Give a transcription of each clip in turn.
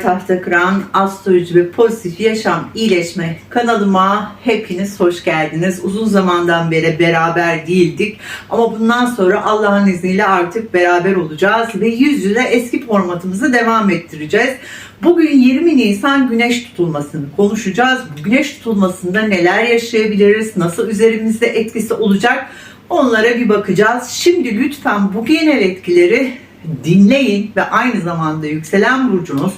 Tahta Kıran Astroloji ve Pozitif Yaşam İyileşme kanalıma hepiniz hoş geldiniz. Uzun zamandan beri beraber değildik ama bundan sonra Allah'ın izniyle artık beraber olacağız ve yüz yüze eski formatımızı devam ettireceğiz. Bugün 20 Nisan Güneş tutulmasını konuşacağız. Güneş tutulmasında neler yaşayabiliriz, nasıl üzerimizde etkisi olacak onlara bir bakacağız. Şimdi lütfen bu genel etkileri dinleyin ve aynı zamanda yükselen burcunuz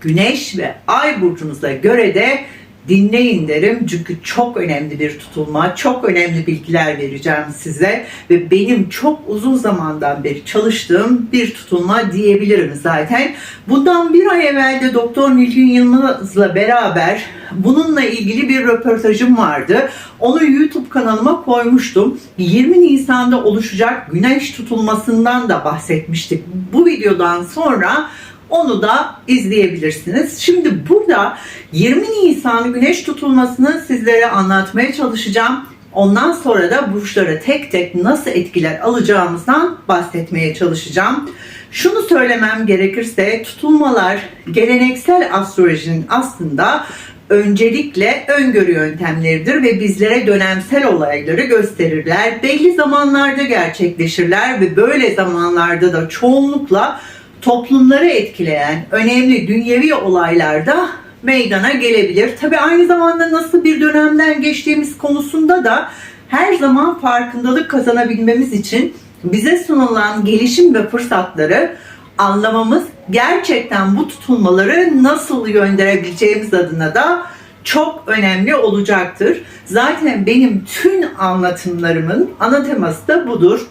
güneş ve ay burcunuza göre de dinleyin derim. Çünkü çok önemli bir tutulma, çok önemli bilgiler vereceğim size ve benim çok uzun zamandan beri çalıştığım bir tutulma diyebilirim zaten. Bundan bir ay evvel de Doktor Nilgün Yılmaz'la beraber bununla ilgili bir röportajım vardı. Onu YouTube kanalıma koymuştum. 20 Nisan'da oluşacak güneş tutulmasından da bahsetmiştik. Bu videodan sonra onu da izleyebilirsiniz. Şimdi burada 20 Nisan güneş tutulmasını sizlere anlatmaya çalışacağım. Ondan sonra da burçlara tek tek nasıl etkiler alacağımızdan bahsetmeye çalışacağım. Şunu söylemem gerekirse tutulmalar geleneksel astrolojinin aslında öncelikle öngörü yöntemleridir ve bizlere dönemsel olayları gösterirler. Belli zamanlarda gerçekleşirler ve böyle zamanlarda da çoğunlukla toplumları etkileyen önemli dünyevi olaylarda meydana gelebilir. Tabi aynı zamanda nasıl bir dönemden geçtiğimiz konusunda da her zaman farkındalık kazanabilmemiz için bize sunulan gelişim ve fırsatları anlamamız gerçekten bu tutulmaları nasıl gönderebileceğimiz adına da çok önemli olacaktır. Zaten benim tüm anlatımlarımın ana teması da budur.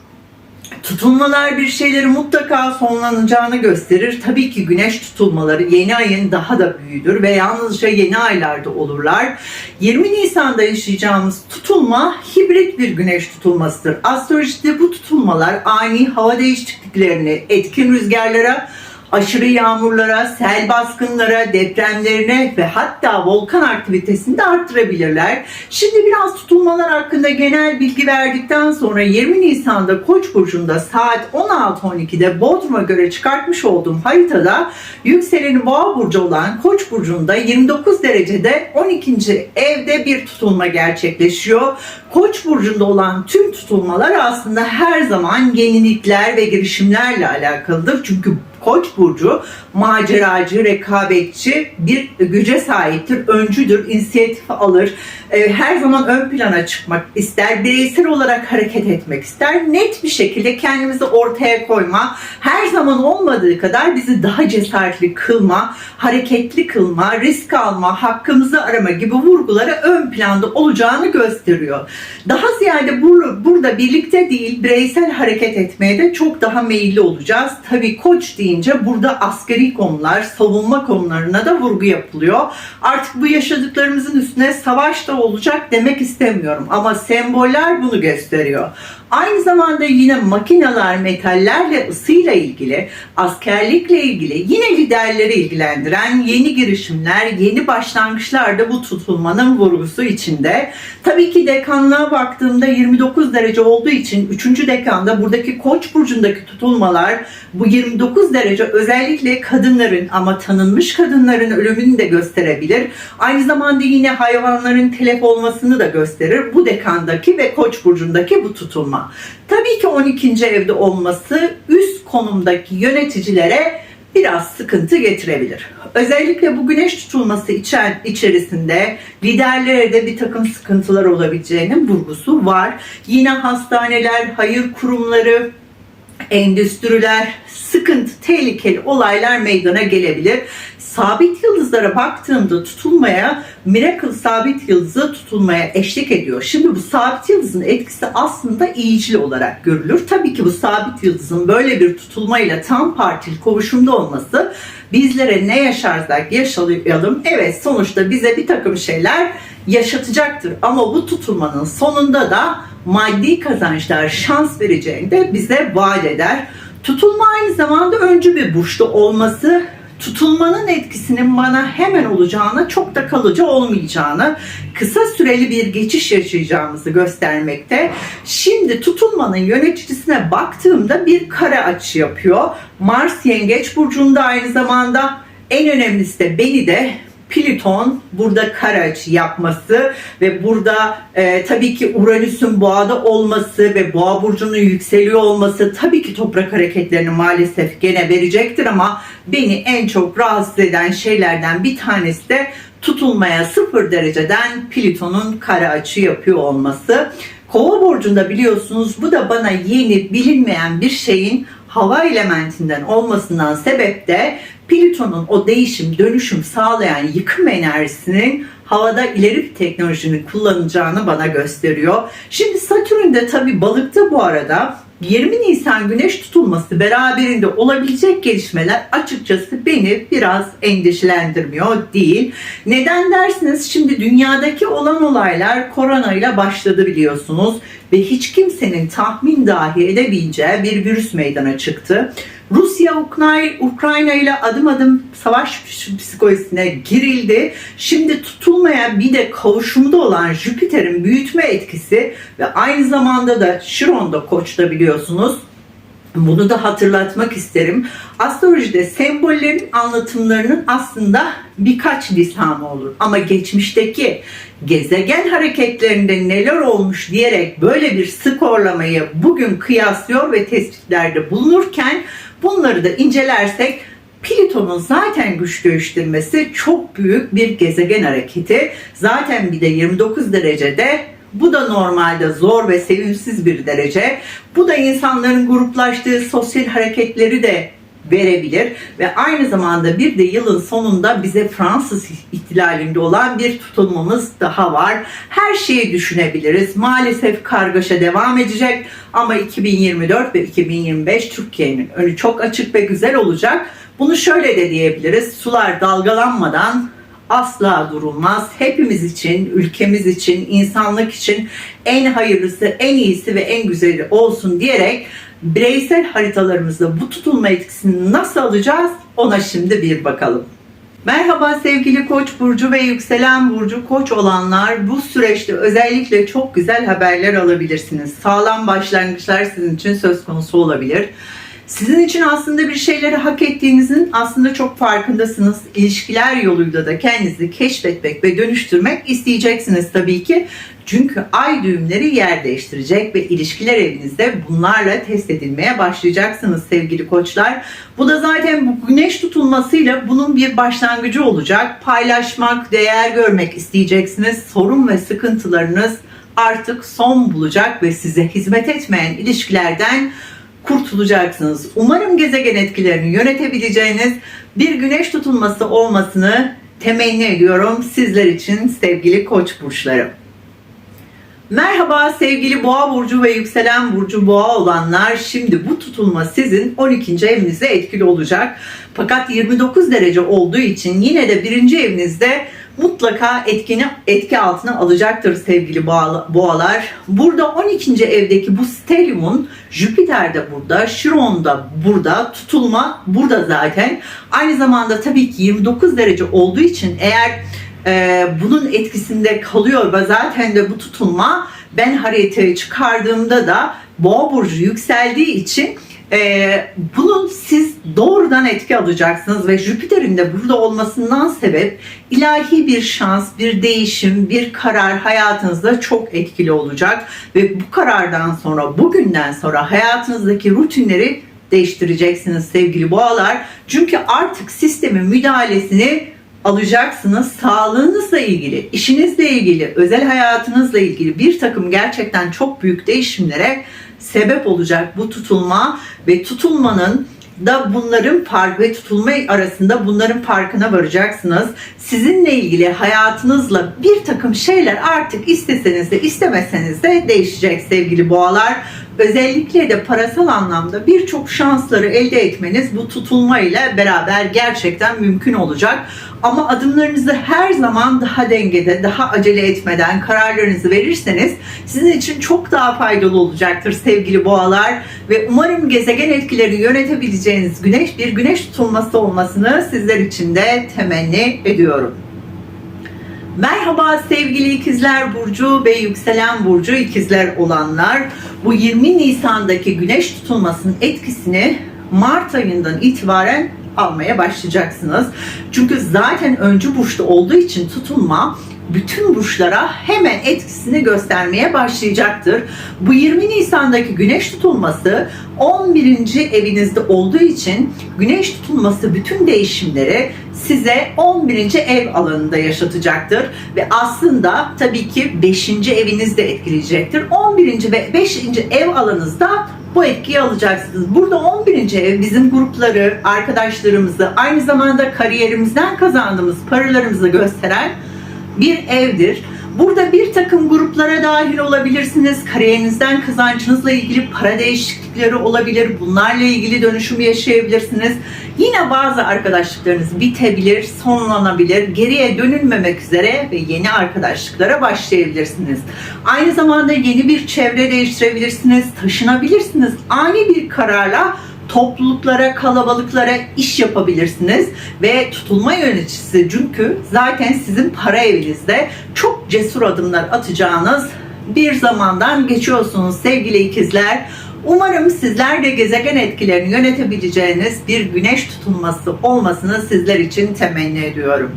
Tutulmalar bir şeyleri mutlaka sonlanacağını gösterir. Tabii ki güneş tutulmaları yeni ayın daha da büyüdür ve yalnızca yeni aylarda olurlar. 20 Nisan'da yaşayacağımız tutulma hibrit bir güneş tutulmasıdır. Astrolojide bu tutulmalar ani hava değişikliklerini, etkin rüzgarlara, aşırı yağmurlara, sel baskınlara, depremlerine ve hatta volkan aktivitesini de arttırabilirler. Şimdi biraz tutulmalar hakkında genel bilgi verdikten sonra 20 Nisan'da Koç burcunda saat 16.12'de Bodrum'a göre çıkartmış olduğum haritada yükseleni Boğa burcu olan Koç burcunda 29 derecede 12. evde bir tutulma gerçekleşiyor. Koç burcunda olan tüm tutulmalar aslında her zaman yenilikler ve girişimlerle alakalıdır. Çünkü Koç burcu maceracı, rekabetçi bir güce sahiptir, öncüdür, inisiyatif alır, e, her zaman ön plana çıkmak ister, bireysel olarak hareket etmek ister, net bir şekilde kendimizi ortaya koyma, her zaman olmadığı kadar bizi daha cesaretli kılma, hareketli kılma, risk alma, hakkımızı arama gibi vurguları ön planda olacağını gösteriyor. Daha ziyade bur- burada birlikte değil, bireysel hareket etmeye de çok daha meyilli olacağız. Tabii koç deyince burada askeri konular, savunma konularına da vurgu yapılıyor. Artık bu yaşadıklarımızın üstüne savaş da olacak demek istemiyorum ama semboller bunu gösteriyor. Aynı zamanda yine makineler, metallerle ısıyla ilgili, askerlikle ilgili, yine liderleri ilgilendiren yeni girişimler, yeni başlangıçlar da bu tutulmanın vurgusu içinde. Tabii ki dekanlığa baktığımda 29 derece olduğu için 3. dekanda buradaki koç burcundaki tutulmalar bu 29 derece özellikle kadınların ama tanınmış kadınların ölümünü de gösterebilir. Aynı zamanda yine hayvanların telef olmasını da gösterir. Bu dekandaki ve koç burcundaki bu tutulma. Tabii ki 12. evde olması üst konumdaki yöneticilere biraz sıkıntı getirebilir. Özellikle bu güneş tutulması içer, içerisinde liderlere de bir takım sıkıntılar olabileceğinin vurgusu var. Yine hastaneler, hayır kurumları, endüstriler, sıkıntı, tehlikeli olaylar meydana gelebilir. Sabit yıldızlara baktığımda tutulmaya, Miracle sabit yıldızı tutulmaya eşlik ediyor. Şimdi bu sabit yıldızın etkisi aslında iyicil olarak görülür. Tabii ki bu sabit yıldızın böyle bir tutulmayla tam partil kovuşumda olması bizlere ne yaşarsak yaşayalım. Evet sonuçta bize bir takım şeyler yaşatacaktır. Ama bu tutulmanın sonunda da maddi kazançlar şans vereceğini de bize vaat eder. Tutulma aynı zamanda öncü bir burçta olması tutulmanın etkisinin bana hemen olacağını, çok da kalıcı olmayacağını, kısa süreli bir geçiş yaşayacağımızı göstermekte. Şimdi tutulmanın yöneticisine baktığımda bir kare açı yapıyor. Mars Yengeç burcunda aynı zamanda En önemlisi de beni de Plüton burada kare açı yapması ve burada e, tabii ki Uranüs'ün boğada olması ve boğa burcunun yükseliyor olması tabii ki toprak hareketlerini maalesef gene verecektir ama beni en çok rahatsız eden şeylerden bir tanesi de tutulmaya sıfır dereceden Plüton'un kare açı yapıyor olması. Kova burcunda biliyorsunuz bu da bana yeni bilinmeyen bir şeyin hava elementinden olmasından sebep de Plüton'un o değişim, dönüşüm sağlayan yıkım enerjisinin havada ileri bir teknolojinin kullanacağını bana gösteriyor. Şimdi Satürn de tabi balıkta bu arada 20 Nisan güneş tutulması beraberinde olabilecek gelişmeler açıkçası beni biraz endişelendirmiyor değil. Neden dersiniz? Şimdi dünyadaki olan olaylar korona ile başladı biliyorsunuz ve hiç kimsenin tahmin dahi edemeyeceği bir virüs meydana çıktı. Rusya Ukrayna, ile adım adım savaş psikolojisine girildi. Şimdi tutulmaya bir de kavuşumda olan Jüpiter'in büyütme etkisi ve aynı zamanda da Şiron'da Koç'ta biliyorsunuz. Bunu da hatırlatmak isterim. Astrolojide sembollerin anlatımlarının aslında birkaç lisanı olur. Ama geçmişteki gezegen hareketlerinde neler olmuş diyerek böyle bir skorlamayı bugün kıyaslıyor ve tespitlerde bulunurken bunları da incelersek Plüton'un zaten güç değiştirmesi çok büyük bir gezegen hareketi. Zaten bir de 29 derecede bu da normalde zor ve sevimsiz bir derece. Bu da insanların gruplaştığı sosyal hareketleri de verebilir ve aynı zamanda bir de yılın sonunda bize Fransız ihtilalinde olan bir tutulmamız daha var. Her şeyi düşünebiliriz. Maalesef kargaşa devam edecek ama 2024 ve 2025 Türkiye'nin önü çok açık ve güzel olacak. Bunu şöyle de diyebiliriz. Sular dalgalanmadan asla durulmaz. Hepimiz için, ülkemiz için, insanlık için en hayırlısı, en iyisi ve en güzeli olsun diyerek bireysel haritalarımızda bu tutulma etkisini nasıl alacağız ona şimdi bir bakalım. Merhaba sevgili Koç burcu ve yükselen burcu Koç olanlar bu süreçte özellikle çok güzel haberler alabilirsiniz. Sağlam başlangıçlar sizin için söz konusu olabilir. Sizin için aslında bir şeyleri hak ettiğinizin aslında çok farkındasınız. İlişkiler yoluyla da kendinizi keşfetmek ve dönüştürmek isteyeceksiniz tabii ki. Çünkü ay düğümleri yer değiştirecek ve ilişkiler evinizde bunlarla test edilmeye başlayacaksınız sevgili koçlar. Bu da zaten bu güneş tutulmasıyla bunun bir başlangıcı olacak. Paylaşmak, değer görmek isteyeceksiniz. Sorun ve sıkıntılarınız artık son bulacak ve size hizmet etmeyen ilişkilerden kurtulacaksınız. Umarım gezegen etkilerini yönetebileceğiniz bir güneş tutulması olmasını temenni ediyorum sizler için sevgili koç burçları. Merhaba sevgili boğa burcu ve yükselen burcu boğa olanlar. Şimdi bu tutulma sizin 12. evinizde etkili olacak. Fakat 29 derece olduğu için yine de birinci evinizde mutlaka etkini etki altına alacaktır sevgili boğalar. Burada 12. evdeki bu stelyumun Jüpiter de burada, Şiron da burada, tutulma burada zaten. Aynı zamanda tabii ki 29 derece olduğu için eğer e, bunun etkisinde kalıyor ve zaten de bu tutulma ben haritayı çıkardığımda da boğa burcu yükseldiği için e, bunun siz doğrudan etki alacaksınız ve Jüpiter'in de burada olmasından sebep ilahi bir şans, bir değişim, bir karar hayatınızda çok etkili olacak ve bu karardan sonra, bugünden sonra hayatınızdaki rutinleri değiştireceksiniz sevgili boğalar. Çünkü artık sistemin müdahalesini alacaksınız. Sağlığınızla ilgili, işinizle ilgili, özel hayatınızla ilgili bir takım gerçekten çok büyük değişimlere sebep olacak bu tutulma ve tutulmanın da bunların fark ve tutulma arasında bunların farkına varacaksınız. Sizinle ilgili hayatınızla bir takım şeyler artık isteseniz de istemeseniz de değişecek sevgili boğalar. Özellikle de parasal anlamda birçok şansları elde etmeniz bu tutulma ile beraber gerçekten mümkün olacak. Ama adımlarınızı her zaman daha dengede, daha acele etmeden kararlarınızı verirseniz sizin için çok daha faydalı olacaktır sevgili boğalar. Ve umarım gezegen etkileri yönetebileceğiniz güneş bir güneş tutulması olmasını sizler için de temenni ediyorum. Merhaba sevgili ikizler burcu ve yükselen burcu ikizler olanlar. Bu 20 Nisan'daki güneş tutulmasının etkisini Mart ayından itibaren almaya başlayacaksınız. Çünkü zaten öncü burçta olduğu için tutulma bütün burçlara hemen etkisini göstermeye başlayacaktır. Bu 20 Nisan'daki güneş tutulması 11. evinizde olduğu için güneş tutulması bütün değişimleri size 11. ev alanında yaşatacaktır ve aslında tabii ki 5. evinizde etkileyecektir. 11. ve 5. ev alanınızda bu etkiyi alacaksınız. Burada 11. ev bizim grupları, arkadaşlarımızı, aynı zamanda kariyerimizden kazandığımız paralarımızı gösteren bir evdir. Burada bir takım gruplara dahil olabilirsiniz. Kariyerinizden kazancınızla ilgili para değişiklikleri olabilir. Bunlarla ilgili dönüşüm yaşayabilirsiniz. Yine bazı arkadaşlıklarınız bitebilir, sonlanabilir. Geriye dönülmemek üzere ve yeni arkadaşlıklara başlayabilirsiniz. Aynı zamanda yeni bir çevre değiştirebilirsiniz, taşınabilirsiniz. Ani bir kararla topluluklara, kalabalıklara iş yapabilirsiniz ve tutulma yöneticisi çünkü zaten sizin para evinizde çok cesur adımlar atacağınız bir zamandan geçiyorsunuz sevgili ikizler. Umarım sizler de gezegen etkilerini yönetebileceğiniz bir güneş tutulması olmasını sizler için temenni ediyorum.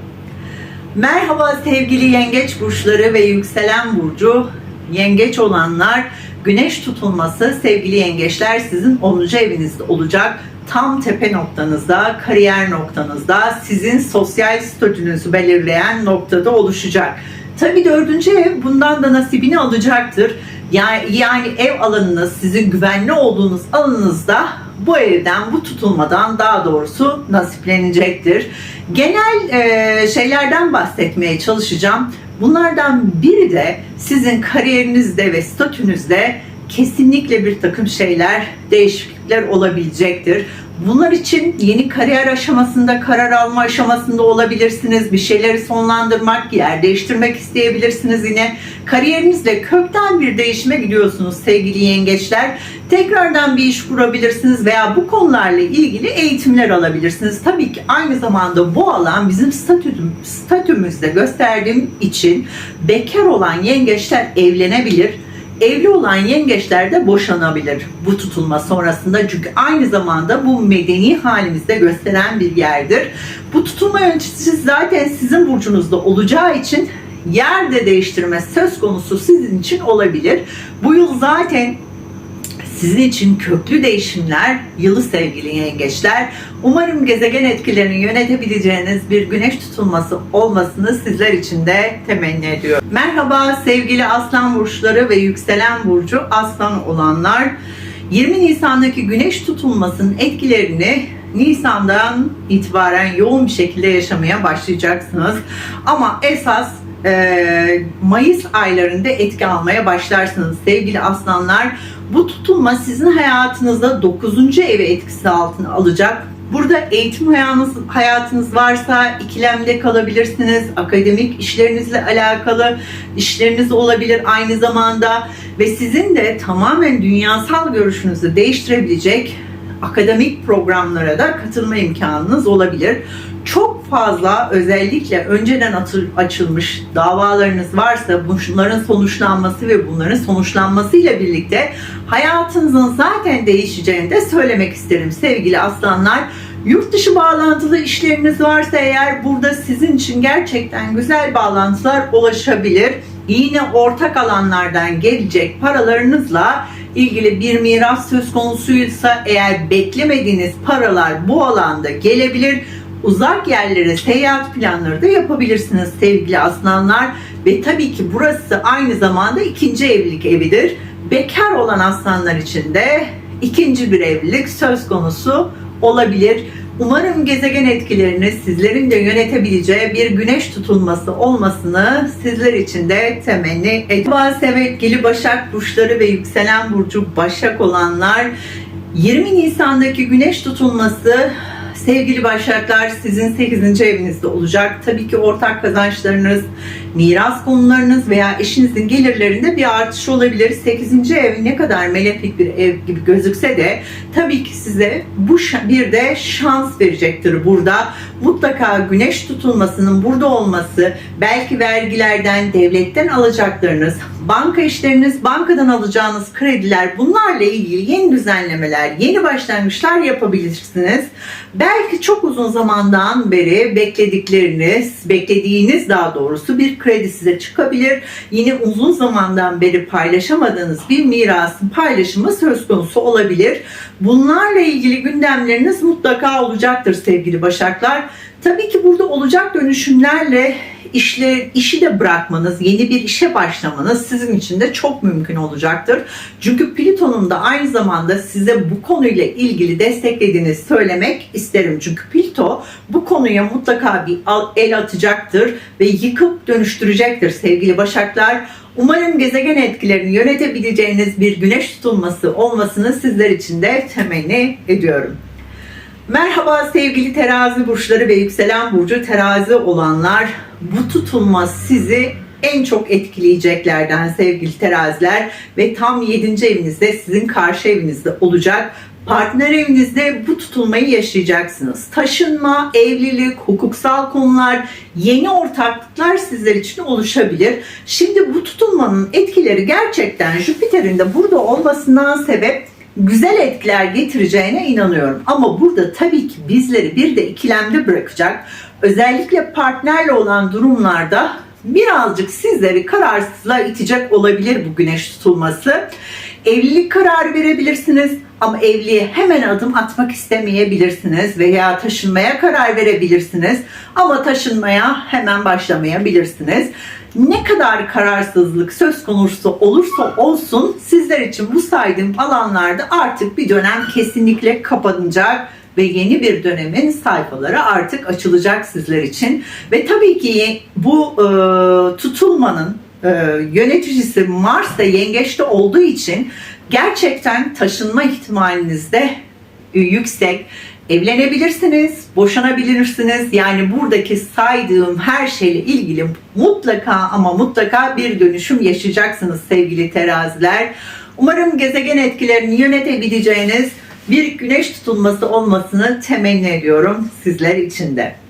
Merhaba sevgili yengeç burçları ve yükselen burcu yengeç olanlar güneş tutulması sevgili yengeçler sizin 10. evinizde olacak. Tam tepe noktanızda, kariyer noktanızda, sizin sosyal statünüzü belirleyen noktada oluşacak. Tabi dördüncü ev bundan da nasibini alacaktır. Yani, yani ev alanınız, sizin güvenli olduğunuz alanınızda bu evden, bu tutulmadan daha doğrusu nasiplenecektir. Genel e, şeylerden bahsetmeye çalışacağım. Bunlardan biri de sizin kariyerinizde ve statünüzde kesinlikle bir takım şeyler, değişiklikler olabilecektir. Bunlar için yeni kariyer aşamasında, karar alma aşamasında olabilirsiniz. Bir şeyleri sonlandırmak, yer değiştirmek isteyebilirsiniz yine. Kariyerinizle kökten bir değişime gidiyorsunuz sevgili yengeçler. Tekrardan bir iş kurabilirsiniz veya bu konularla ilgili eğitimler alabilirsiniz. Tabii ki aynı zamanda bu alan bizim statüm, statümüzde gösterdiğim için bekar olan yengeçler evlenebilir evli olan yengeçler de boşanabilir bu tutulma sonrasında çünkü aynı zamanda bu medeni halimizde gösteren bir yerdir. Bu tutulma yöneticisi zaten sizin burcunuzda olacağı için yer de değiştirme söz konusu sizin için olabilir. Bu yıl zaten sizin için köklü değişimler yılı sevgili yengeçler. Umarım gezegen etkilerini yönetebileceğiniz bir güneş tutulması olmasını sizler için de temenni ediyorum. Merhaba sevgili aslan burçları ve yükselen burcu aslan olanlar. 20 Nisan'daki güneş tutulmasının etkilerini Nisan'dan itibaren yoğun bir şekilde yaşamaya başlayacaksınız. Ama esas e, Mayıs aylarında etki almaya başlarsınız sevgili aslanlar. Bu tutulma sizin hayatınızda 9. evi etkisi altına alacak. Burada eğitim hayatınız, hayatınız varsa ikilemde kalabilirsiniz. Akademik işlerinizle alakalı işleriniz olabilir aynı zamanda ve sizin de tamamen dünyasal görüşünüzü değiştirebilecek akademik programlara da katılma imkanınız olabilir. Çok fazla özellikle önceden açılmış davalarınız varsa bunların sonuçlanması ve bunların sonuçlanmasıyla birlikte hayatınızın zaten değişeceğini de söylemek isterim sevgili aslanlar. Yurt dışı bağlantılı işleriniz varsa eğer burada sizin için gerçekten güzel bağlantılar ulaşabilir. Yine ortak alanlardan gelecek paralarınızla ilgili bir miras söz konusuysa eğer beklemediğiniz paralar bu alanda gelebilir. Uzak yerlere seyahat planları da yapabilirsiniz sevgili aslanlar. Ve tabii ki burası aynı zamanda ikinci evlilik evidir. Bekar olan aslanlar için de ikinci bir evlilik söz konusu olabilir. Umarım gezegen etkilerini sizlerin de yönetebileceği bir güneş tutulması olmasını sizler için de temenni ediyorum. Sevgili Başak burçları ve yükselen burcu Başak olanlar 20 Nisan'daki güneş tutulması sevgili Başaklar sizin 8. evinizde olacak. Tabii ki ortak kazançlarınız, miras konularınız veya eşinizin gelirlerinde bir artış olabilir. 8. ev ne kadar meleklik bir ev gibi gözükse de tabii ki size bu bir de şans verecektir burada. Mutlaka güneş tutulmasının burada olması, belki vergilerden, devletten alacaklarınız, banka işleriniz, bankadan alacağınız krediler bunlarla ilgili yeni düzenlemeler, yeni başlangıçlar yapabilirsiniz. Belki çok uzun zamandan beri bekledikleriniz, beklediğiniz daha doğrusu bir kredi size çıkabilir. Yine uzun zamandan beri paylaşamadığınız bir mirasın paylaşımı söz konusu olabilir. Bunlarla ilgili gündemleriniz mutlaka olacaktır sevgili Başaklar. Tabii ki burada olacak dönüşümlerle işle, işi de bırakmanız, yeni bir işe başlamanız sizin için de çok mümkün olacaktır. Çünkü Plüton'un da aynı zamanda size bu konuyla ilgili desteklediğini söylemek isterim. Çünkü Plüto bu konuya mutlaka bir el atacaktır ve yıkıp dönüştürecektir sevgili Başaklar. Umarım gezegen etkilerini yönetebileceğiniz bir güneş tutulması olmasını sizler için de temenni ediyorum. Merhaba sevgili terazi burçları ve yükselen burcu terazi olanlar. Bu tutulma sizi en çok etkileyeceklerden sevgili teraziler ve tam 7. evinizde sizin karşı evinizde olacak. Partner evinizde bu tutulmayı yaşayacaksınız. Taşınma, evlilik, hukuksal konular, yeni ortaklıklar sizler için oluşabilir. Şimdi bu tutulmanın etkileri gerçekten Jüpiter'in de burada olmasından sebep güzel etkiler getireceğine inanıyorum. Ama burada tabii ki bizleri bir de ikilemde bırakacak. Özellikle partnerle olan durumlarda birazcık sizleri kararsızlığa itecek olabilir bu güneş tutulması. Evlilik kararı verebilirsiniz ama evliliğe hemen adım atmak istemeyebilirsiniz veya taşınmaya karar verebilirsiniz ama taşınmaya hemen başlamayabilirsiniz. Ne kadar kararsızlık söz konusu olursa olsun sizler için bu saydığım alanlarda artık bir dönem kesinlikle kapanacak ve yeni bir dönemin sayfaları artık açılacak sizler için. Ve tabii ki bu e, tutulmanın e, yöneticisi Mars da yengeçte olduğu için gerçekten taşınma ihtimaliniz de yüksek. Evlenebilirsiniz, boşanabilirsiniz. Yani buradaki saydığım her şeyle ilgili mutlaka ama mutlaka bir dönüşüm yaşayacaksınız sevgili teraziler. Umarım gezegen etkilerini yönetebileceğiniz bir güneş tutulması olmasını temenni ediyorum sizler için de.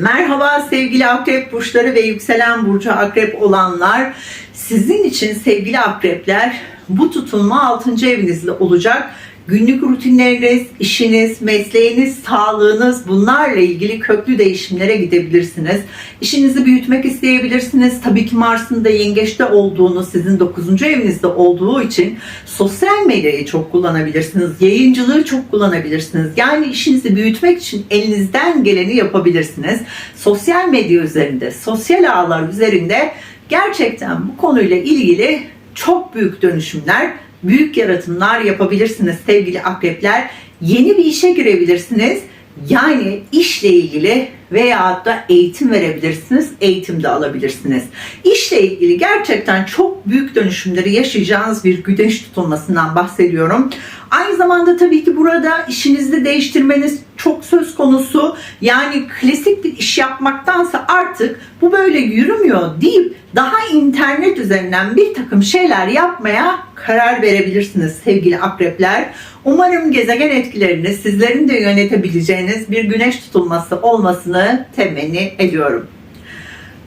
Merhaba sevgili akrep burçları ve yükselen burcu akrep olanlar. Sizin için sevgili akrepler bu tutulma 6. evinizde olacak. Günlük rutinleriniz, işiniz, mesleğiniz, sağlığınız bunlarla ilgili köklü değişimlere gidebilirsiniz. İşinizi büyütmek isteyebilirsiniz. Tabii ki Mars'ın da yengeçte olduğunu, sizin 9. evinizde olduğu için sosyal medyayı çok kullanabilirsiniz. Yayıncılığı çok kullanabilirsiniz. Yani işinizi büyütmek için elinizden geleni yapabilirsiniz. Sosyal medya üzerinde, sosyal ağlar üzerinde gerçekten bu konuyla ilgili çok büyük dönüşümler büyük yaratımlar yapabilirsiniz sevgili akrepler. Yeni bir işe girebilirsiniz. Yani işle ilgili veya da eğitim verebilirsiniz, eğitim de alabilirsiniz. İşle ilgili gerçekten çok büyük dönüşümleri yaşayacağınız bir güneş tutulmasından bahsediyorum. Aynı zamanda tabii ki burada işinizi değiştirmeniz çok söz konusu. Yani klasik bir iş yapmaktansa artık bu böyle yürümüyor deyip daha internet üzerinden bir takım şeyler yapmaya karar verebilirsiniz sevgili akrepler. Umarım gezegen etkilerini sizlerin de yönetebileceğiniz bir güneş tutulması olmasını temenni ediyorum.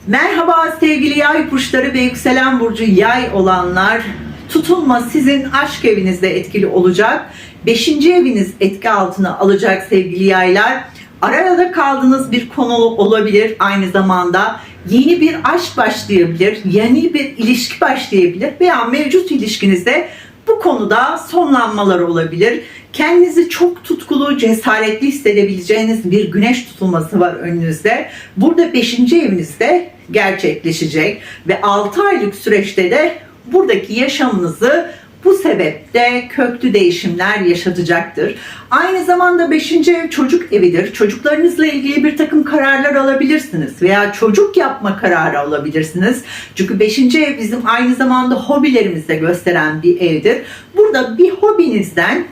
Merhaba sevgili yay burçları ve yükselen burcu yay olanlar. Tutulma sizin aşk evinizde etkili olacak. Beşinci eviniz etki altına alacak sevgili yaylar. Arada kaldığınız bir konu olabilir aynı zamanda. Yeni bir aşk başlayabilir, yeni bir ilişki başlayabilir veya mevcut ilişkinizde bu konuda sonlanmalar olabilir. Kendinizi çok tutkulu, cesaretli hissedebileceğiniz bir güneş tutulması var önünüzde. Burada 5. evinizde gerçekleşecek ve 6 aylık süreçte de buradaki yaşamınızı bu sebeple köklü değişimler yaşatacaktır. Aynı zamanda 5. ev çocuk evidir. Çocuklarınızla ilgili bir takım kararlar alabilirsiniz veya çocuk yapma kararı alabilirsiniz. Çünkü 5. ev bizim aynı zamanda hobilerimizde gösteren bir evdir. Burada bir hobinizden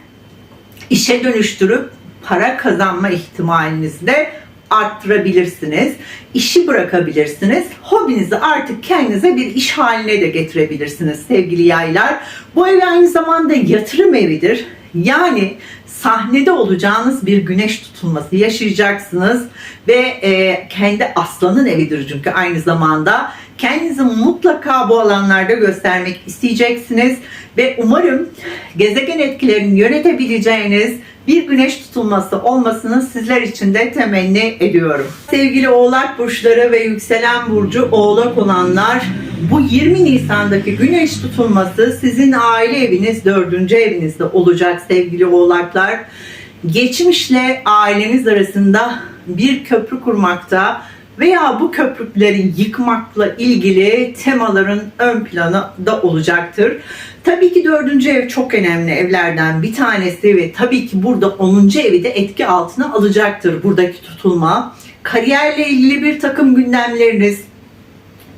işe dönüştürüp para kazanma ihtimalinizi de arttırabilirsiniz. İşi bırakabilirsiniz. Hobinizi artık kendinize bir iş haline de getirebilirsiniz sevgili yaylar. Bu ev aynı zamanda yatırım evidir. Yani sahnede olacağınız bir güneş tutulması yaşayacaksınız ve e, kendi aslanın evidir çünkü aynı zamanda kendinizi mutlaka bu alanlarda göstermek isteyeceksiniz ve umarım gezegen etkilerini yönetebileceğiniz bir güneş tutulması olmasını sizler için de temenni ediyorum. Sevgili oğlak burçları ve yükselen burcu oğlak olanlar bu 20 Nisan'daki güneş tutulması sizin aile eviniz 4. evinizde olacak sevgili oğlaklar. Geçmişle aileniz arasında bir köprü kurmakta veya bu köprüleri yıkmakla ilgili temaların ön planı da olacaktır. Tabii ki dördüncü ev çok önemli evlerden bir tanesi ve tabii ki burada 10. evi de etki altına alacaktır buradaki tutulma. Kariyerle ilgili bir takım gündemleriniz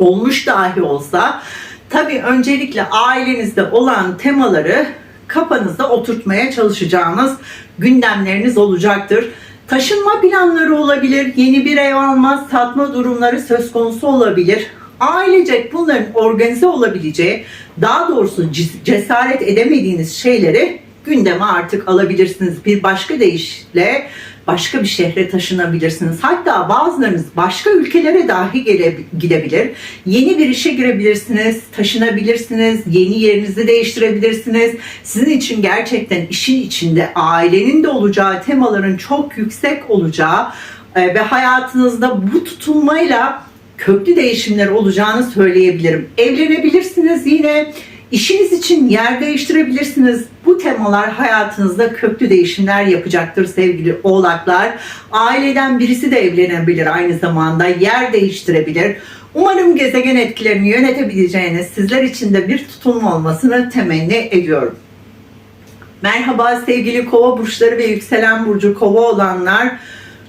olmuş dahi olsa tabii öncelikle ailenizde olan temaları kafanızda oturtmaya çalışacağınız gündemleriniz olacaktır. Taşınma planları olabilir, yeni bir ev alma, satma durumları söz konusu olabilir. Ailecek bunların organize olabileceği, daha doğrusu cesaret edemediğiniz şeyleri gündeme artık alabilirsiniz. Bir başka deyişle başka bir şehre taşınabilirsiniz. Hatta bazılarınız başka ülkelere dahi gele, gidebilir. Yeni bir işe girebilirsiniz, taşınabilirsiniz, yeni yerinizi değiştirebilirsiniz. Sizin için gerçekten işin içinde ailenin de olacağı, temaların çok yüksek olacağı e, ve hayatınızda bu tutulmayla köklü değişimler olacağını söyleyebilirim. Evlenebilirsiniz yine İşiniz için yer değiştirebilirsiniz. Bu temalar hayatınızda köklü değişimler yapacaktır sevgili oğlaklar. Aileden birisi de evlenebilir aynı zamanda. Yer değiştirebilir. Umarım gezegen etkilerini yönetebileceğiniz sizler için de bir tutulma olmasını temenni ediyorum. Merhaba sevgili kova burçları ve yükselen burcu kova olanlar.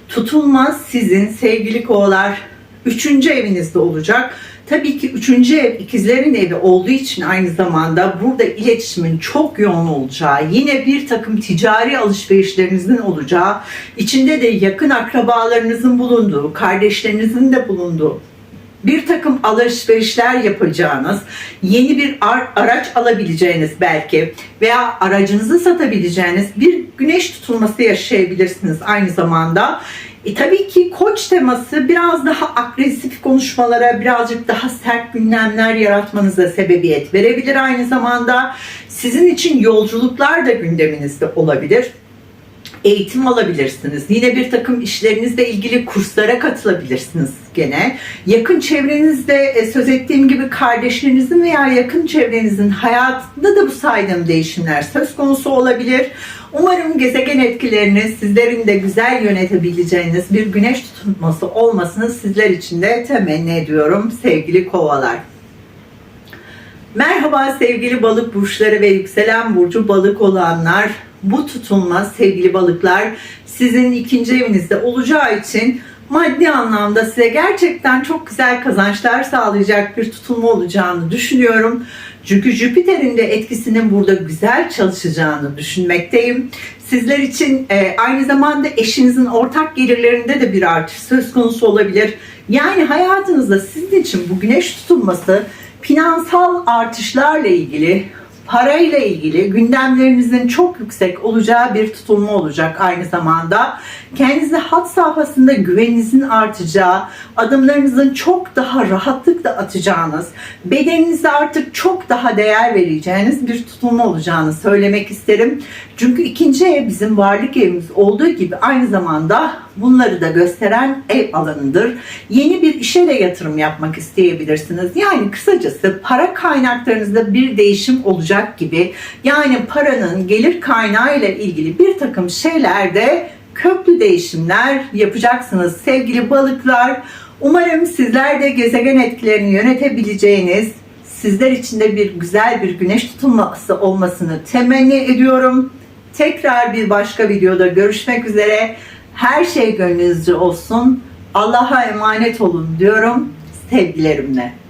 Tutulma sizin sevgili kovalar 3. evinizde olacak Tabii ki üçüncü ev ikizlerin evi olduğu için aynı zamanda burada iletişimin çok yoğun olacağı, yine bir takım ticari alışverişlerinizin olacağı, içinde de yakın akrabalarınızın bulunduğu, kardeşlerinizin de bulunduğu bir takım alışverişler yapacağınız, yeni bir araç alabileceğiniz belki veya aracınızı satabileceğiniz bir güneş tutulması yaşayabilirsiniz aynı zamanda. E, tabii ki koç teması biraz daha agresif konuşmalara, birazcık daha sert gündemler yaratmanıza sebebiyet verebilir aynı zamanda. Sizin için yolculuklar da gündeminizde olabilir eğitim alabilirsiniz. Yine bir takım işlerinizle ilgili kurslara katılabilirsiniz gene. Yakın çevrenizde e, söz ettiğim gibi kardeşlerinizin veya yakın çevrenizin hayatında da bu saydığım değişimler söz konusu olabilir. Umarım gezegen etkilerini sizlerin de güzel yönetebileceğiniz bir güneş tutulması olmasını sizler için de temenni ediyorum sevgili kovalar. Merhaba sevgili balık burçları ve yükselen burcu balık olanlar bu tutulma sevgili balıklar sizin ikinci evinizde olacağı için maddi anlamda size gerçekten çok güzel kazançlar sağlayacak bir tutulma olacağını düşünüyorum. Çünkü Jüpiter'in de etkisinin burada güzel çalışacağını düşünmekteyim. Sizler için e, aynı zamanda eşinizin ortak gelirlerinde de bir artış söz konusu olabilir. Yani hayatınızda sizin için bu güneş tutulması finansal artışlarla ilgili parayla ilgili gündemlerinizin çok yüksek olacağı bir tutulma olacak aynı zamanda. Kendinize hat safhasında güveninizin artacağı, adımlarınızın çok daha rahatlıkla atacağınız, bedeninize artık çok daha değer vereceğiniz bir tutulma olacağını söylemek isterim. Çünkü ikinci ev bizim varlık evimiz olduğu gibi aynı zamanda bunları da gösteren ev alanıdır. Yeni bir işe de yatırım yapmak isteyebilirsiniz. Yani kısacası para kaynaklarınızda bir değişim olacak gibi. Yani paranın gelir kaynağı ile ilgili bir takım şeylerde köklü değişimler yapacaksınız sevgili balıklar. Umarım sizler de gezegen etkilerini yönetebileceğiniz, sizler için de bir güzel bir güneş tutulması olmasını temenni ediyorum. Tekrar bir başka videoda görüşmek üzere. Her şey gönlünüzce olsun. Allah'a emanet olun diyorum sevgilerimle.